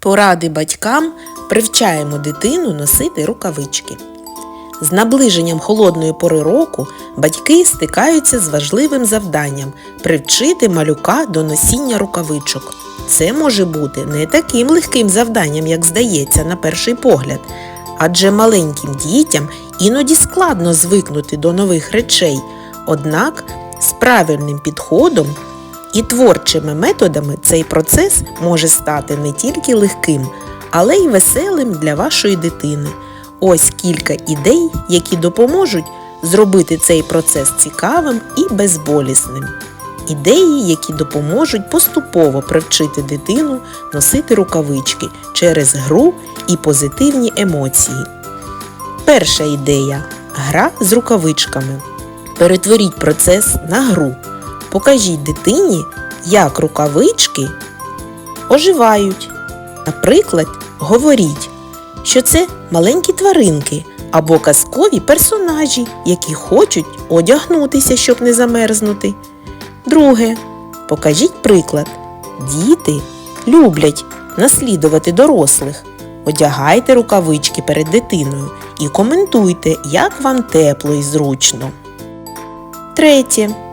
Поради батькам привчаємо дитину носити рукавички. З наближенням холодної пори року батьки стикаються з важливим завданням привчити малюка до носіння рукавичок. Це може бути не таким легким завданням, як здається на перший погляд, адже маленьким дітям іноді складно звикнути до нових речей. Однак з правильним підходом і творчими методами цей процес може стати не тільки легким, але й веселим для вашої дитини. Ось кілька ідей, які допоможуть зробити цей процес цікавим і безболісним. Ідеї, які допоможуть поступово привчити дитину носити рукавички через гру і позитивні емоції. Перша ідея гра з рукавичками. Перетворіть процес на гру. Покажіть дитині, як рукавички оживають. Наприклад, говоріть, що це маленькі тваринки або казкові персонажі, які хочуть одягнутися, щоб не замерзнути. Друге. Покажіть приклад. Діти люблять наслідувати дорослих. Одягайте рукавички перед дитиною і коментуйте, як вам тепло і зручно. Третє.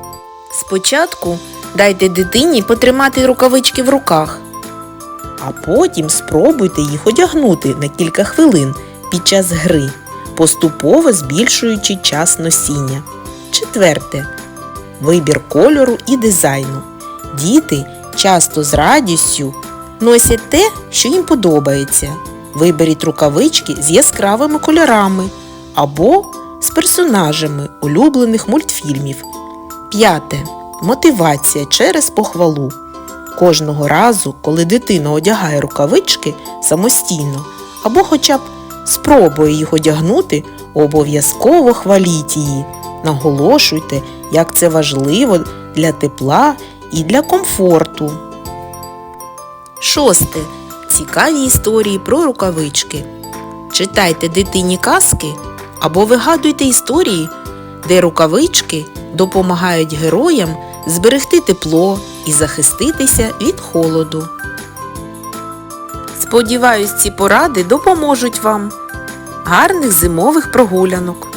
Спочатку дайте дитині потримати рукавички в руках, а потім спробуйте їх одягнути на кілька хвилин під час гри, поступово збільшуючи час носіння. Четверте. Вибір кольору і дизайну. Діти часто з радістю носять те, що їм подобається. Виберіть рукавички з яскравими кольорами або з персонажами улюблених мультфільмів. П'яте. Мотивація через похвалу. Кожного разу, коли дитина одягає рукавички самостійно або хоча б спробує їх одягнути, обов'язково хваліть її. Наголошуйте, як це важливо для тепла і для комфорту. Шосте. Цікаві історії про рукавички. Читайте дитині казки або вигадуйте історії, де рукавички допомагають героям зберегти тепло і захиститися від холоду. Сподіваюсь, ці поради допоможуть вам. Гарних зимових прогулянок!